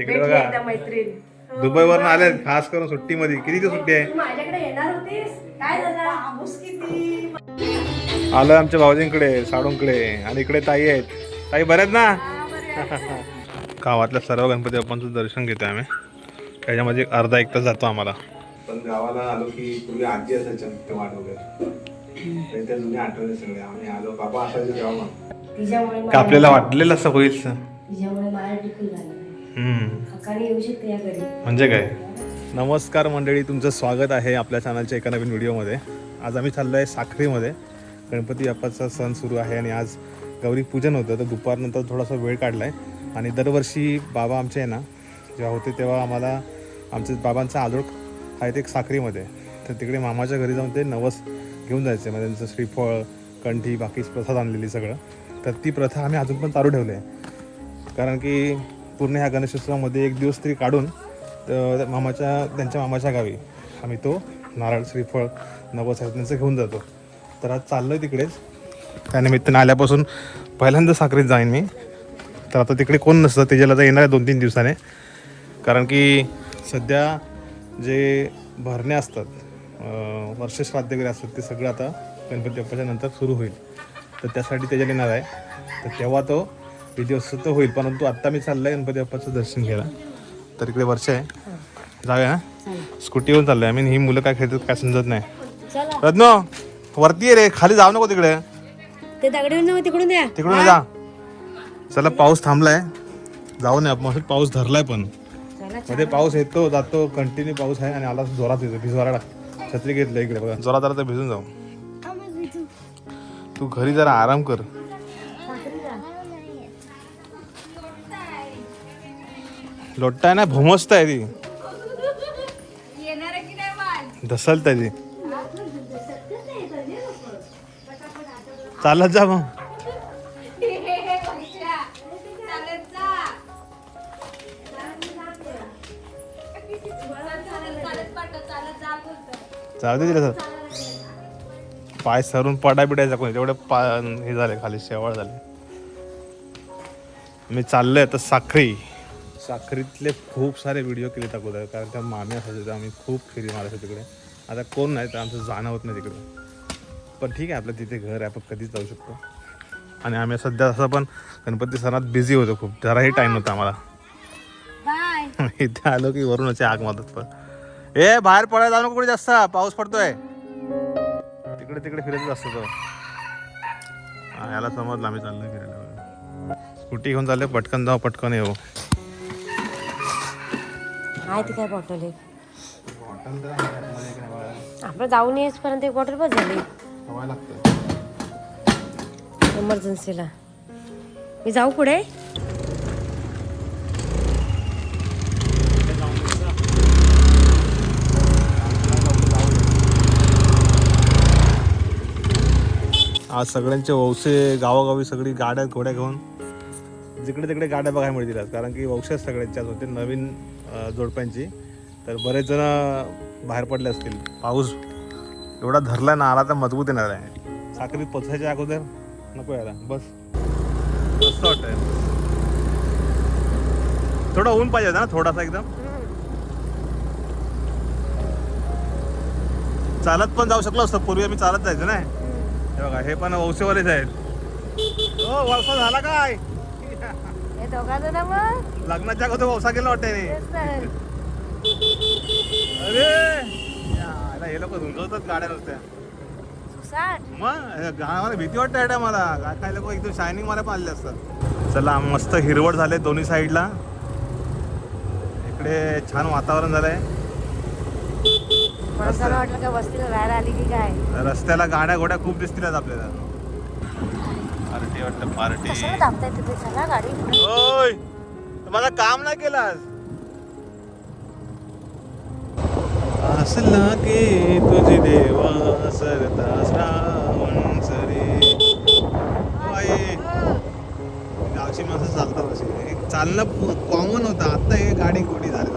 तिकडे भेटली बघा. एकदा मैत्रीण. हो, दुबईवरून. आले खास करून सुट्टीमध्ये. किती दिवस सुट्टी आहे? तू माझ्याकडे येणार होतीस? काय झालं? आमुस किती? आलं आमच्या भाऊजींकडे साडूंकडे. आणि इकडे ताई आहेत. ताई बऱ्याच ना? हा. गावातल्या सर्व गणपती बाप्पांचं दर्शन घेतो आम्ही. त्याच्यामध्ये एक अर्धा एक तास जातो आम्हाला. पण गावाला आलो की पूर्वी आजी असायच्या ते वाट वगैरे तर त्या जुन्या आठवणी सगळे. आम्ही आलो. बाबा असायचे तेव्हा. मग तिच्यामुळे का मला- आपल्याला वाटलेलं असं होईल तिच्यामुळे मला टिकून झालं. म्हणजे काय? नमस्कार मंडळी तुमचं स्वागत आहे आपल्या चॅनलच्या एका नवीन व्हिडिओमध्ये. आज आम्ही चाललो आहे साखरेमध्ये. गणपती बाप्पाचा सण सुरू आहे आणि आज गौरी पूजन होतं तर दुपारनंतर थोडासा वेळ काढला आहे आणि दरवर्षी बाबा आमचे आहे ना जेव्हा होते तेव्हा आम्हाला आमचे बाबांचा आलोक आहेत एक साखरीमध्ये. तर तिकडे मामाच्या घरी जाऊन ते नवस घेऊन जायचे. म्हणजे त्यांचं श्रीफळ कंठी बाकी प्रसाद आणलेली सगळं. तर ती प्रथा आम्ही अजून पण चालू ठेवली आहे. कारण की पूर्ण ह्या गणेशोत्सवामध्ये एक दिवस तरी काढून तर मामाच्या त्यांच्या मामाच्या गावी आम्ही तो नारळ श्रीफळ नवस त्यांचं घेऊन जातो. तर आज चाललो आहे तिकडेच त्यानिमित्ताने आल्यापासून पहिल्यांदा साखरेत जाईन मी. तर आता तिकडे कोण नसतं त्याच्याला तर येणार आहे दोन तीन दिवसाने. कारण की सध्या जे भरणे असतात वर्षश्राद्ध वगैरे असतात ते सगळं आता गणपती बाप्पाच्या नंतर सुरू होईल. तर त्यासाठी त्याच्यात येणार आहे. तर तेव्हा तो विधी असतो तो होईल परंतु आत्ता मी चाललो आहे गणपती बाप्पाचं दर्शन घ्यायला. तर इकडे वर्ष आहे. जाऊया ना? स्कूटीवरून चाललो आहे आम्ही. ही मुलं काय खेळतात काय समजत नाही. रत्नो वरती आहे रे. खाली जाऊ नको तिकडे. ते तिकडून जा. चला पाऊस थांबलाय. जाऊ नये आपण. पाऊस धरलाय पण. मध्ये पाऊस येतो जातो कंटिन्यू पाऊस आहे आणि आला जोरात येतो. भिजवायला छत्री घेतलं इकडे बघा. जोरात आला तर भिजून जाऊ. तू घरी जरा आराम कर. लोट्टा ना भुमस्त आहे ती. ढसलत आहे ती चालत जा मग. चालू दे तिला सर पाय सरून पडा बिडायचा कोणी. तेवढे पा हे झाले खाली शेवाळ झाले. मी चाललोय आता साखरी. साखरीतले खूप सारे व्हिडिओ केले अगोदर कारण त्या मामी असायचे तर आम्ही खूप फेरी मारायचो तिकडे. आता कोण नाही तर आमचं जाणं होत नाही तिकडे. पण ठीक आहे आपलं तिथे घर आहे आपण कधीच जाऊ शकतो. आणि आम्ही सध्या असं पण गणपती सणात बिझी होतो खूप. जराही टाईम नव्हता आम्हाला. इथे आलो की वरूनच आग मारतात पण. ए बाहेर पडायला जाऊ नको कुठे जास्त. पाऊस पडतोय. तिकडे तिकडे फिरतच असतो तो. याला समजलं आम्ही चाललोय फिरायला. स्कूटी घेऊन चालले पटकन जाऊ पटकन येऊ. आहे ती काय बॉटल आहे आपण जाऊन येईपर्यंत एक बॉटल बस झाली. इमर्जन्सीला मी जाऊ पुढे. आज सगळ्यांचे वौसे गावोगावी सगळी गाड्या घोड्या घेऊन जिकडे तिकडे गाड्या बघायला मिळतील. कारण की वौसेच सगळ्यांच्याच होते नवीन जोडप्यांची. तर बरेच जण बाहेर पडले असतील. पाऊस एवढा धरला ना आला तर मजबूत येणार आहे. साखरीत पोचायच्या अगोदर नको यायला बस. मस्त वाटतंय. थोडं ऊन पाहिजे ना थोडासा एकदम? चालत पण जाऊ शकलो असतो. पूर्वी आम्ही चालत जायचो ना. हे बघा हे पण वौसेवालेच आहेत. हो वळसा झाला काय? हे दोघा जण मग? लग्नाच्या अगोदर वौसा केला वाटतंय रे. तेच तर. अरे! याला हे लोक धुंकवतात गाड्या नुसत्या. सुसाट. मग गावाला भीती वाटते मला. काय काय लोक एकदम शायनिंग मला पण आले असतात. चला मस्त हिरवळ झाले दोन्ही साईडला. इकडे छान वातावरण झालंय. माणसाला वाटलं का वस्तीला राहायला आली की काय? रस्त्याला गाड्या घोड्या खूप दिसतील आज आपल्याला. पार्टी वाटतं पार्टी कशाला दाबताय तिथे चला गाडी पुढे. ओय मला काम नाही केलास असला की तुझी देवा सरता श्रावण सरी. आई, गावची माणसं चालतात अशी. एक चालणं कॉमन होतं. आता हे गाडी गोडी झाली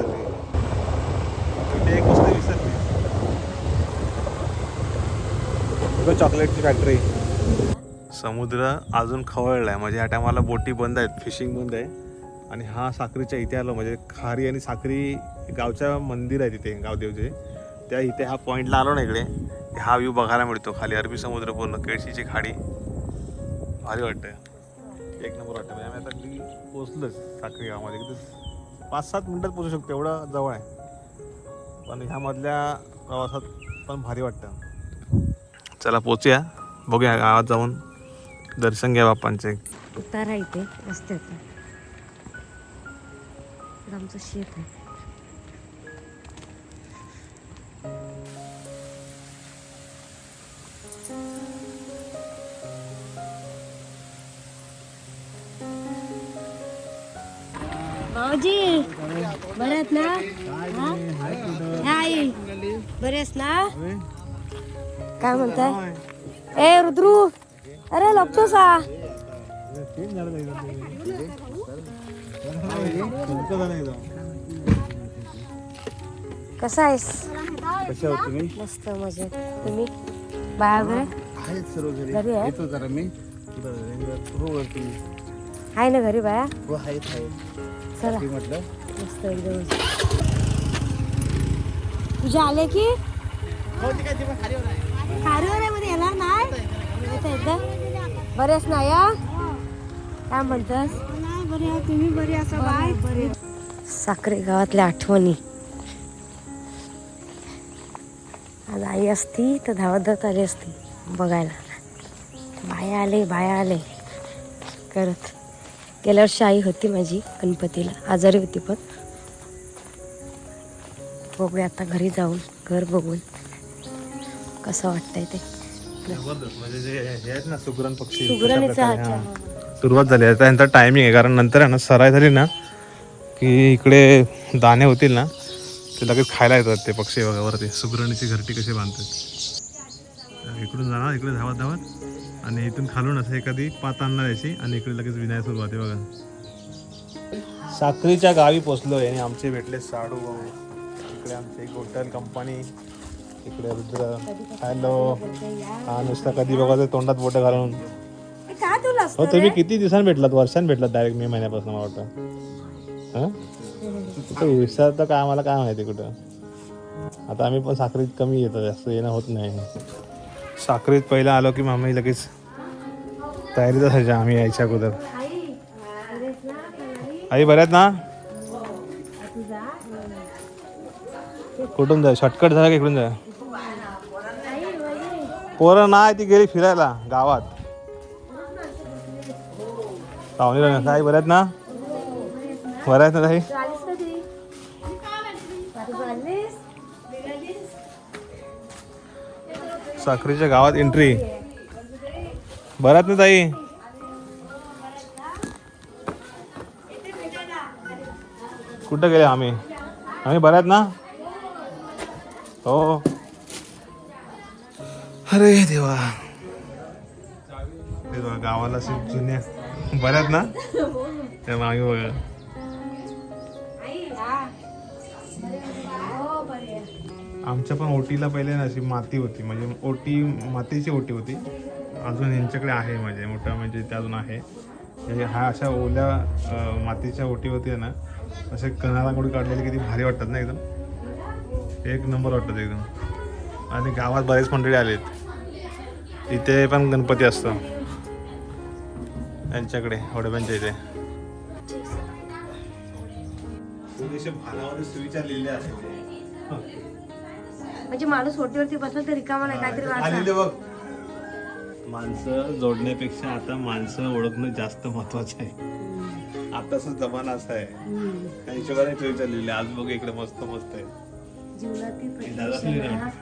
कुठे एक गोष्ट विसरली चॉकलेटची फॅक्टरी समुद्र अजून खवळला आहे म्हणजे या टायमाला बोटी बंद आहेत फिशिंग बंद आहे. आणि हा साखरीच्या इथे आलो म्हणजे खारी आणि साखरी गावच्या मंदिर आहे तिथे गावदेवचे त्या इथे हा पॉईंटला आलो ना इकडे. हा व्ह्यू बघायला मिळतो खाली. अरबी समुद्र पूर्ण केळशीची खाडी. भारी वाटतं एक नंबर वाटतं म्हणजे आम्ही आता अगदी पोचलोच साखरी गावामध्ये. अगदी पाच सात मिनटात पोचू शकतो एवढं जवळ आहे. पण ह्यामधल्या प्रवासात पण भारी वाटतं. चला पोचूया बघूया गावात जाऊन. दर्शन घ्या बापांचे उतारा इथे रस्त्याचा इकडं आमचं शेत आहे. भाऊजी बरे आहेत ना? हाय. बरे आहेस ना? काय म्हणताय? ए रुद्रू अरे लपतो सा कसा आहेस? कशा आहोत तुम्ही? मस्त मजेत. तुम्ही? बाया वगैरे? आहेत सर्व घरी. घरी आहे? येतो जरा मी. हो वरती आहे ना घरी बाया हो आहेत आहेत. चला. ते म्हटलं. मस्त एकदम. तुझे आले की? नाही येतं एकदा बरेच ना या काय म्हणतस? तुम्ही बरी असं बाय? साखरे गावातल्या आठवणी. आज आई असती तर धावत धावत आली असती बघायला. बाया आले बाया आले. करत. गेल्या वर्षी आई होती माझी गणपतीला. आजारी होती पण. बघूया आता घरी जाऊन घर बघून. कसं वाटतंय ते. सुरुवात झाली. आता यांचा टायमिंग आहे कारण नंतर आहे ना सराय झाली ना की इकडे दाणे होतील ना ते लगेच खायला येतात ते पक्षी वरती. सुगरणीची घरटी कशी बांधतात. इकडून जाणार इकडे धावत धावत. आणि इथून खालून असं एखादी पात आणणार याची आणि इकडे लगेच विनाय सुरुवात आहे बघा. साखरीच्या गावी पोचलोय आणि आमचे भेटले साडू. इकडे आमची एक हॉटेल कंपनी इकडे रुद्र. हॅलो हा नुसता कधी बघा तोंडात बोट घालून. तुला हो तुम्ही किती दिवसांनी भेटलात? वर्षांनी भेटलात डायरेक्ट मे महिन्यापासून मला वाटतं. हां? कुठं विसरतं काय आम्हाला काय माहिती कुठं. आता आम्ही पण साखरीत कमी येतो जास्त येणं होत नाही. साखरीत पहिलं आलो की मामी लगेच तयारीत असायच्या आम्ही यायच्या अगोदर. आई बऱ्यात ना? कुठून जाय? शॉर्टकट झाला की इकडून जाय? पोरं नाही ती गेली फिरायला गावात. पाहुणे काय बऱ्यात ना? बऱ्यात ना ताई आलीस साखरीच्या गावात एंट्री बऱ्यात ना ताई कुठं गेले आम्ही? आम्ही बऱ्यात ना? हो. अरे देवा. हे बघा गावाला असे जुन्या बऱ्यात ना? त्या मागे बघा. आमच्या पण ओटीला पहिले ना अशी माती होती. म्हणजे ओटी मातीची ओटी होती. अजून यांच्याकडे आहे म्हणजे मोठा म्हणजे ते अजून आहे. म्हणजे हा अशा ओल्या मातीच्या ओटी आहे ना असे कणाला काढलेले किती भारी वाटतात ना एकदम. एक नंबर वाटतात एकदम. आणि गावात बरेच मंडळी आलेत. इथे पण गणपती असतो. यांच्याकडे वडब्यांच्या इथे. म्हणजे माणूस ओटीवरती बसला तर रिकामा नाही काहीतरी बघ. माणसं जोडण्यापेक्षा आता माणसं ओळखणं जास्त महत्वाचं आहे. आताचा जमाना असा आहे. त्या हिशोबाने ते विचारलेले आज बघ इकडे मस्त मस्त आहे. जीवनातील हे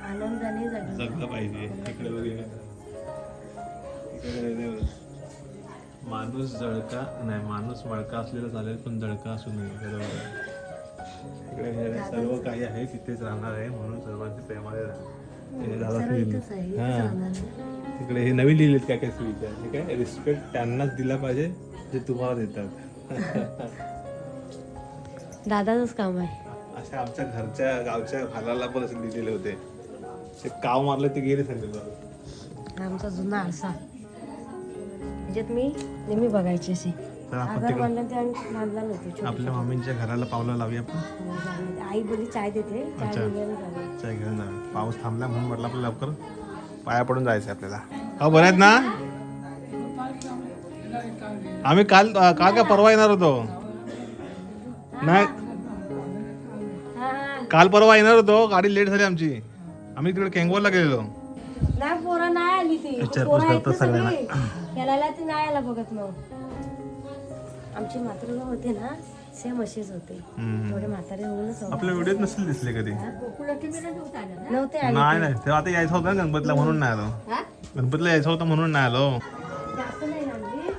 आनंदाने जगलं पाहिजे. इकडे बघ. माणूस जळका नाही माणूस मळका असलेला चालेल पण जळका असू नये बरोबर आहे. इकडे हे सर्व काही आहे तिथेच राहणार आहे म्हणून सर्वांचे प्रेमाने हे आहे इथंच हा. राहणार आहे. इकडे हे नवीन लिहिलेत काय काय सुविचार हे काय रिस्पेक्ट त्यांनाच दिला पाहिजे जे तुम्हाला देतात. दादाचंच काम आहे. अशा आमच्या घरच्या गावच्या भालाला पण असे लिहिलेले होते. ते काव मारलं ते गेले सगळे आमचा जुना आरसा. त्याच्यात मी नेहमी बघायची अशी. तर आपण आधार तिकडे बांधलं ते आम्ही बांधला नव्हते छोटे आपल्या मम्मींच्या घराला पावलं लावूया आपण. झाडं. आई बोलली चाय देते चाय अच्छा. वगैरे झालं चाय घेऊन पाऊस थांबला म्हणून म्हटलं आपल्याला लवकर पाया पडून जायचं आपल्याला. अहो बरं आहेत ना? आम्ही काल काल का परवा येणार होतो? नाही. हा. काल परवा येणार होतो. गाडी लेट झाली आमची. आम्ही तिकडे केंगवरला गेलेलो. नाही पोरं नाही आली ती. विचारपूस पोरं आहेत करतात ना सगळ्यांना. सगळी. खेळायला ती नाही आला बघत मग आमचे मातृगाव होते ना सेम असेच होते. थोडे म्हातारे होऊनच. आपल्या व्हिडिओत नसेल दिसले कधी? नव्हते आले नाही नाही. तेव्हा आता यायचं होतं ना गणपतीला म्हणून नाही आलो. हा? गणपतीला यायचं होतं म्हणून नाही आलो. जास्त नाही लागली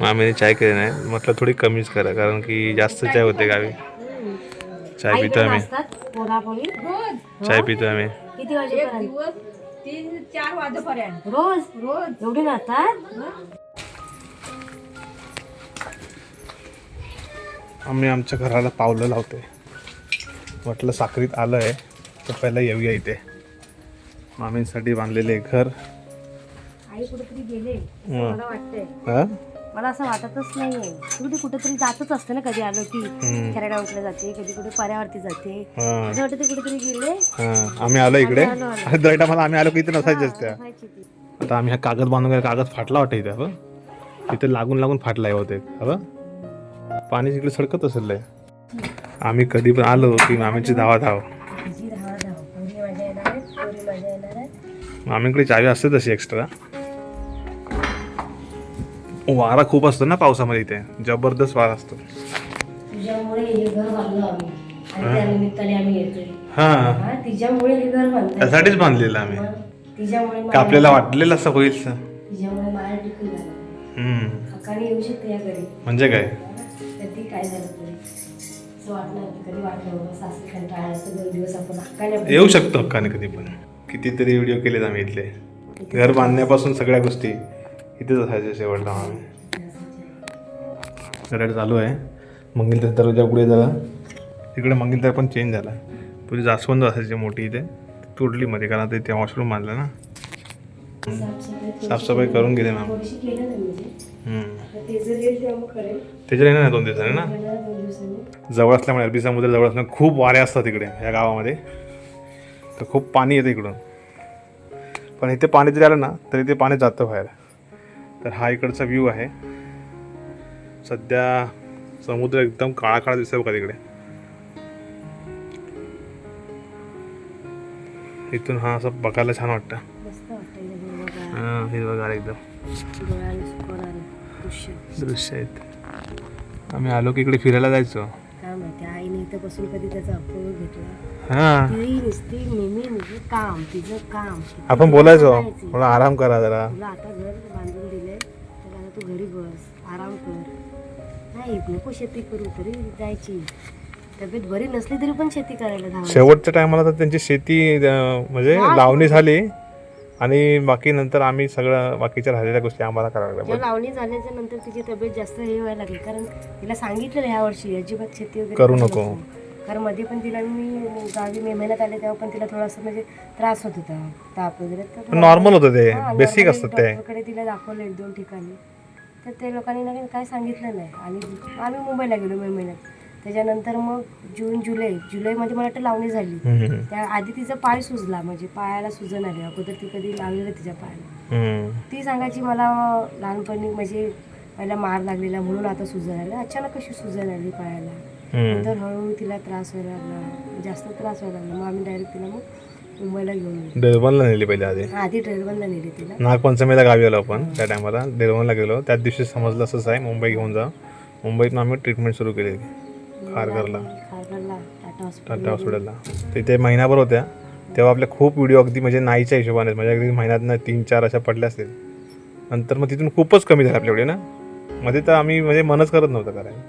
मामीने चाय केली नाही. म्हटलं थोडी कमीच करा कारण की जास्त चाय होते गावी. चाय पितो आम्ही. चाय पितो आम्ही. किती वाजेपर्यंत? तीन चार वाजेपर्यंत. रोज? रोज. एवढी नातात? आम्ही आमच्या घराला पावलं लावते म्हटलं साखरीत आलं आहे तर पहिला येऊया इथे. मामींसाठी बांधलेले घर. आई कुठेतरी गेले. मला वाटतंय. हा? मला असं वाटतच नाहीये. कुठे कुठेतरी जातच असते ना कधी आलो की हम्म. खेराडा उठला जाते कधी कुठे पर्यावरती जाते. असं वाटतं कुठेतरी गेले. हा. आम्ही आलो इकडे. आलो, आलो. आणि दर टायमाला आम्ही आलो की इथे नसायचेच त्या. आता आम्ही हा कागद बांधून कागद फाटला वाटतं इथे हवं इथे लागून लागून फाटलाय होते हवं पाणी तिकडे सडकत असेल. आम्ही कधी पण आलो की मामीची धावा धाव मामीकडे चावी असते तशी एक्स्ट्रा वारा खूप असतो ना पावसामध्ये इथे. जबरदस्त वारा असतो. तुझ्यामुळे हे घर बांधलं आम्ही. आणि त्या निमित्ताने आम्ही येतोय. हा. हा तिच्यामुळे हे घर बांधलं त्यासाठीच बांधलेलं आम्ही. तिच्यामुळे का मला- आपल्याला वाटलेलं असं होईल असं. तिच्यामुळे मला टिकून झालं. हम्म. हक्काने येऊ शकते या घरी. म्हणजे काय? कधी काय झालं तरी. असं वाटणार की कधी वाटलं बाबा सासरी कंटाळा असं दोन दिवस आपण हक्काने येऊ शकतो हक्काने कधी पण. कितीतरी व्हिडिओ केलेत आम्ही इथले. घर बांधण्यापासून सगळ्या गोष्टी. इथेच असायच्या शेवटला आम्ही. रड चालू आहे. मंगिलदार दरवाजा पुढे झाला. तिकडे मंगिलदार पण चेंज झाला. पुढे जास्वंद असायची मोठी इथे. तोडली मध्ये कारण आता इथे वॉशरूम बांधलं ना. साफसफाई करून गेले मॅम थोडीशी केलं ना. हम्म. तर ते जर येईल तेव्हा मग करेल त्याच्यात येणार ना दोन दिवसांनी ना. जवळ असल्यामुळे अरबी समुद्र जवळ असल्यामुळे खूप वारे असतात इकडे या गावामध्ये. तर खूप पाणी येतं इकडून. पण इथे पाणी जरी आलं ना तरी ते पाणी जातं बाहेर. तर हा इकडचा व्ह्यू आहे. सध्या समुद्र एकदम काळा काळा दिसतोय बघा तिकडे. इथून हा असं बघायला छान वाटतं. हिरवंगार. हां हिरवगार एकदम. दृश्य. आहेत. आम्ही आलो की इकडे फिरायला जायचो. काय माहिती आईने इथं बसून कधी त्याचा अपूर्व घेतला? ती नुसती नेहमी काम तिचं काम. आपण बोलायचो. थोडा आराम करा जरा. आता घर बस आराम कर. नाही नको शेती करू तरी जायची. तब्येत बरी नसली तरी पण शेती करायला धावायची. शेवटच्या टायमाला तर त्यांची शेती अं, म्हणजे लावणी झाली. आणि बाकी नंतर आम्ही सगळं बाकीच्या राहिलेल्या गोष्टी आम्हाला करायला जेव्हा लागल्या लावणी झाल्याच्यानंतर तिची तब्येत जास्त हे व्हायला लागली. कारण तिला सांगितलेलं ह्या वर्षी अजिबात शेती वगैरे करू नको. कारण मध्ये पण तिला मी गावी मे महिन्यात आले तेव्हा पण तिला थोडासा म्हणजे त्रास होत होता. ताप वगैरे. तर नॉर्मल होतं ते. हा, बेसिक normally असतात ते. डॉक्टरकडे तिला दाखवलं एक दोन ठिकाणी. तर ते लोकांनी ना काय सांगितलं नाही. आणि आम्ही मुंबईला गेलो मे महिन्यात. त्याच्यानंतर मग जून जुलै जुलैमध्ये मला वाटतं लावणी झाली. त्या आधी तिचा पाय सुजला म्हणजे पायाला सुजन आली. अगोदर ती कधी लावलेलं तिच्या पायाला. ती सांगायची मला लहानपणी म्हणजे पहिला मार लागलेला म्हणून आता सुजन आली. अचानक कशी सुजन आली पायाला. नंतर हळूहळू तिला त्रास व्हायला लागला. जास्त त्रास व्हायला लागला. मग आम्ही डायरेक्ट तिला मग मुंबईला घेऊन डेरबनला नेली पहिले आधी. आधी ट्रेनबंदला नेली तिला. नागपंचमीला गावी आलो आपण त्या टायमाला. डेरबनला गेलो. त्याच दिवशी समजलं असंच आहे मुंबई घेऊन जा. मुंबईतून आम्ही ट्रीटमेंट सुरू केली. खारघरला. खारघरला टाटा हॉस्पिटल टाटा हॉस्पिटलला तिथे महिनाभर होत्या. तेव्हा आपल्या खूप व्हिडिओ अगदी म्हणजे नाहीच्या हिशोबाने म्हणजे अगदी महिन्यात तीन चार अशा पडल्या असतील. नंतर मग तिथून खूपच कमी झालं आपल्याकडे ना. मध्ये तर आम्ही म्हणजे मनच करत नव्हतं करायला.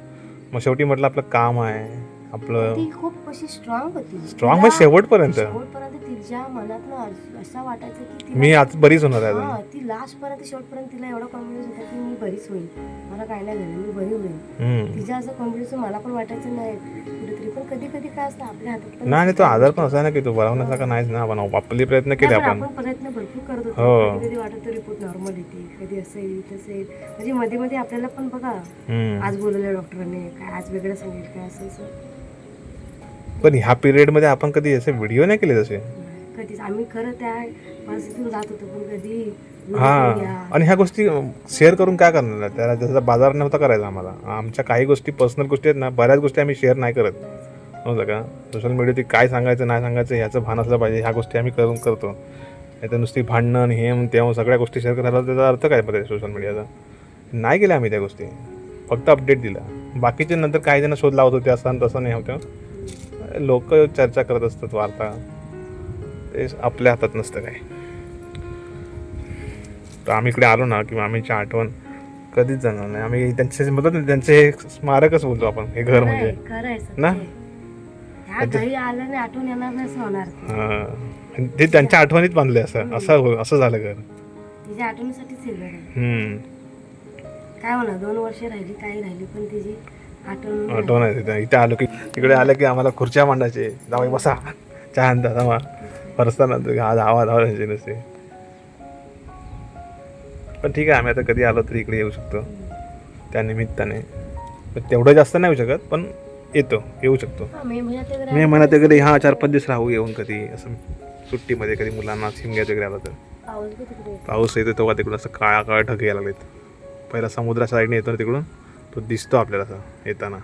मग शेवटी म्हटलं आपलं काम आहे आपलं ती खूप अशी स्ट्रॉंग होती. स्ट्रॉंग म्हणजे शेवटपर्यंत. शेवटपर्यंत तिच्या मनात ना असं वाटायचं की तिला- मी आज बरीच होणार आहे हा ती लास्ट पर्यंत शेवटपर्यंत तिला एवढा कॉन्फिडन्स होता की मी बरीच होईल मला काय नाही झालं मी बरी होईल हम्म. तिच्या असं कॉन्फिडन्स मला पण वाटायचं नाही. कुठेतरी पण कधी कधी काय असतं आपल्या हातात पण नाही नाही, तो आजार पण असा ना की तो बरवण्यासारखा नाहीच ना आपण आपले प्रयत्न केले नाही, पण आपण. आपण प्रयत्न भरपूर करत हो. होतो. कधी कधी वाटत रिपोर्ट नॉर्मल येते कधी असं येईल तसं येईल. म्हणजे मध्ये मध्ये आपल्याला पण बघा हम्म. आज बोलवलं डॉक्टरांनी काय आज वेगळं सांगेल काय असं असं पण ह्या पिरियडमध्ये आपण कधी असे व्हिडिओ नाही केले तसे? कधीच. आम्ही खरं त्या परिस्थितीतून जात होतो पण कधी हा. आणि ह्या गोष्टी शेअर करून काय करणार? त्याला जसा बाजार नव्हता करायचा आम्हाला. आमच्या काही गोष्टी पर्सनल गोष्टी आहेत ना बऱ्याच गोष्टी आम्ही शेअर नाही करत. नव्हतं का? सोशल मीडियावरती काय सांगायचं नाही सांगायचं ह्याचं भान असलं पाहिजे. ह्या गोष्टी आम्ही करून करतो. नाही तर नुसती भांडणं हे आणि ते सगळ्या गोष्टी शेअर करायला त्याचा अर्थ काय मध्ये सोशल मीडियाचा नाही केल्या आम्ही त्या गोष्टी. फक्त अपडेट दिला बाकीचे नंतर काही जण शोध लावत होते असं तसं नाही होतं. लोक चर्चा करत असतात वार्ता. ते आपल्या हातात नसतं काय तर आम्ही इकडे आलो ना किंवा आम्हीची आठवण कधीच जाणार नाही. आम्ही त्यांचे म्हणतात ना त्यांचे स्मारकच बोलतो आपण हे घर म्हणजे. ना? हा. ते त्यांच्या आठवणीत बांधले असं असं हो- असं झालं घर. तिच्या आठवणीसाठीच घर आहे. हम्म. काय होणार दोन वर्ष राहिली काही राहिली पण तिची आठवण आठवण आहे तिथे. इथे आलो की इकडे आलं की आम्हाला खुर्च्या मांडायचे. जाऊ बसा. चहा आणता जावा परस्ताना आज आवाज आवाज नसते. पण ठीक आहे आम्ही आता कधी आलो तरी इकडे येऊ शकतो. त्या निमित्ताने. तेवढं जास्त नाही येऊ शकत पण येतो येऊ शकतो. मे महिन्यात वगैरे मी म्हणत वगैरे हा चार पाच दिवस राहू येऊन कधी असं सुट्टीमध्ये कधी मुलांना शिमग्यात वगैरे आलं तर. पाऊस येतो. तेव्हा तिकडून असं काळा काळा ढग यायला लागलेत. पहिला समुद्राच्या साईडने येतो ना तिकडून तो दिसतो आपल्याला असं येताना.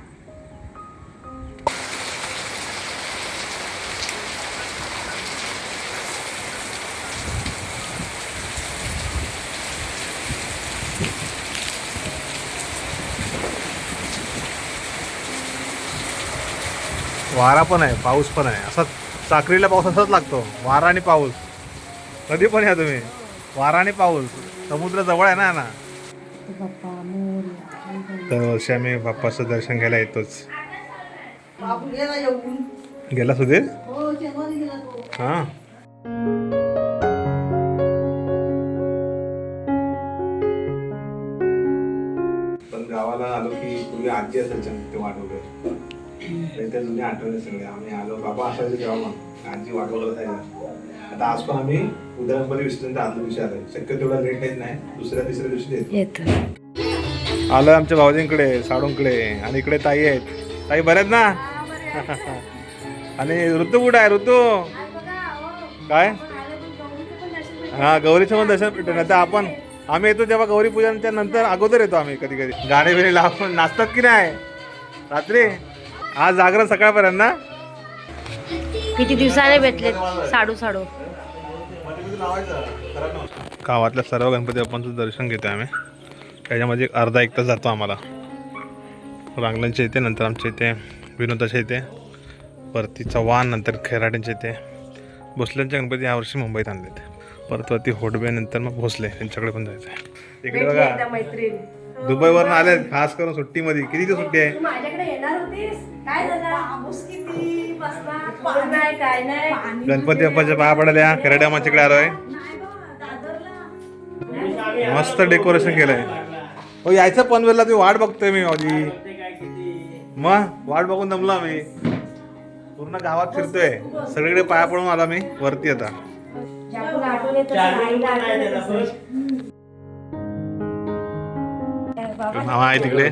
वारा पण आहे पाऊस पण आहे. असा साखरीला पाऊस असाच लागतो. वारा आणि पाऊस. कधी पण या तुम्ही. वारा आणि पाऊस. समुद्र जवळ आहे ना ना. तर मोर दरवर्षी आम्ही बाप्पाचं दर्शन घ्यायला येतोच. गेला सुधीर? हा. पण गावाला आलो की पूर्वी आजी असायच्या ते वाढवले त्या जुन्या आठवणी सगळे. आम्ही आलो. बाबा असायचे मग आजी वाढवलं असायच्या आता आज पण आम्ही उद्या गणपती विसरून आदल्या दिवशी आलोय शक्य तेवढा लेट येत नाही. दुसऱ्या तिसऱ्या दिवशी येतो येत. आलं आमच्या भाऊजींकडे साडूंकडे. आणि इकडे ताई आहेत. ताई बऱ्यात ना? आणि ऋतू कुठं आहे? ऋतू? काय? हा गौरीचं पण दर्शन भेटतं नाही तर आपण आम्ही येतो तेव्हा गौरी पूजनच्या नंतर अगोदर येतो आम्ही कधी कधी. गाणे बिणे लावून. नाचतात की नाही? रात्री? आज जागरण सकाळपर्यंत ना? किती दिवसाने भेटले साडू साडू. गावातल्या सर्व गणपती बाप्पांचं दर्शन घेतो आम्ही. त्याच्यामध्ये एक अर्धा एक तास जातो आम्हाला. रांगलांच्या इथे नंतर आमच्या इथे विनोदाच्या इथे वरती चव्हाण नंतर खैराट्यांच्या इथे भोसल्यांचे गणपती यावर्षी मुंबईत आणलेत. परत वरती होडबे नंतर मग भोसले यांच्याकडे पण जायचं आहे इकडे बघा. मैत्रीण. दुबईवरून आले खास करून सुट्टीमध्ये. कितीची सुट्टी आहे? माझ्याकडे येणार होतीस? काय झालं? पाऊस किती? नाही काय नाही. गणपती बाप्पाच्या पाया पडल्या खैराट्या माच्याकडे आलोय. मस्त डेकोरेशन केलंय. हो यायचं पनवेलला तुम्ही वाट बघतोय मी माझी मग वाट बघून दमलो आम्ही. पूर्ण गावात फिरतोय. सगळीकडे पाया पडून आला मी वरती आता. मामा आहे तिकडे.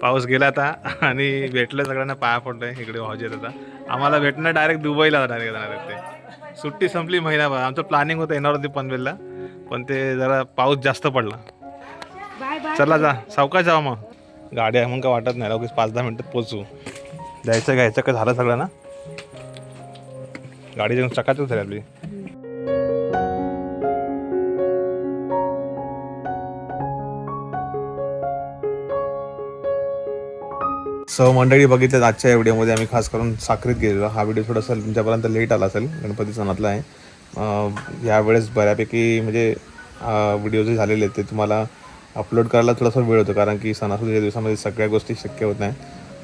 पाऊस गेला आता आणि भेटलं सगळ्यांना पाया पडलोय. इकडे आहेत आता. आम्हाला भेटणं डायरेक्ट दुबईला डायरेक्ट जाणार आहेत ते. सुट्टी संपली महिनाभर आमचं प्लॅनिंग होतं येणार होती पनवेलला. पण ते जरा पाऊस जास्त पडला. चला जा. सावकाश जावा मग. गाडी आहे मग काय वाटत नाही. लगेच पाच दहा मिनिटात पोचू जायचं घ्यायचं का झालं सगळं ना? गाडी जाऊन चकाचक झाली आपली. सह मंडळी बघितल्यात आजच्या या व्हिडिओमध्ये आम्ही खास करून साखरीत गेलेलो. हा व्हिडिओ थोडासा तुमच्यापर्यंत लेट आला असेल. गणपती सणातला आहे. यावेळेस बऱ्यापैकी म्हणजे व्हिडिओ जे झालेले आहेत ते तुम्हाला अपलोड करायला थोडासा वेळ होतो. कारण की सणासुदीच्या दिवसामध्ये सगळ्या गोष्टी शक्य होत नाही.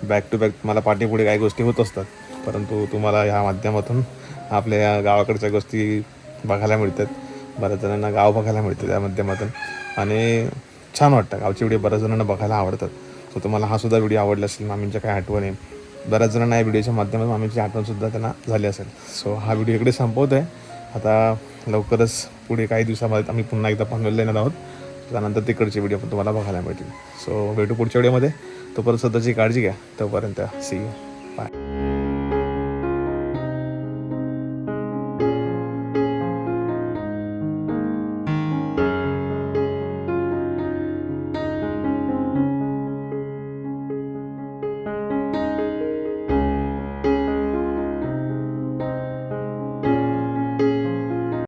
बॅक टू बॅक तुम्हाला पाठीपुढे काही गोष्टी होत असतात. परंतु तुम्हाला ह्या माध्यमातून आपल्या या गावाकडच्या गोष्टी बघायला मिळतात. बऱ्याच जणांना गाव बघायला मिळतं त्या माध्यमातून. आणि छान वाटतं. गावची व्हिडिओ बऱ्याच जणांना बघायला आवडतात. सो तुम्हाला हा सुद्धा व्हिडिओ आवडला असेल मामींच्या काय आठवणी बऱ्याच जणांना या व्हिडिओच्या माध्यमातून मामीची आठवणसुद्धा त्यांना झाली असेल. सो हा व्हिडिओ इकडे संपवतो आहे. आता लवकरच पुढे काही दिवसामध्ये आम्ही पुन्हा एकदा पनवेलला येणार आहोत. त्यानंतर तिकडचे व्हिडिओ पण तुम्हाला बघायला मिळतील. सो भेटू पुढच्या व्हिडिओमध्ये तोपर्यंत स्वतःची काळजी घ्या. तोपर्यंत सी यू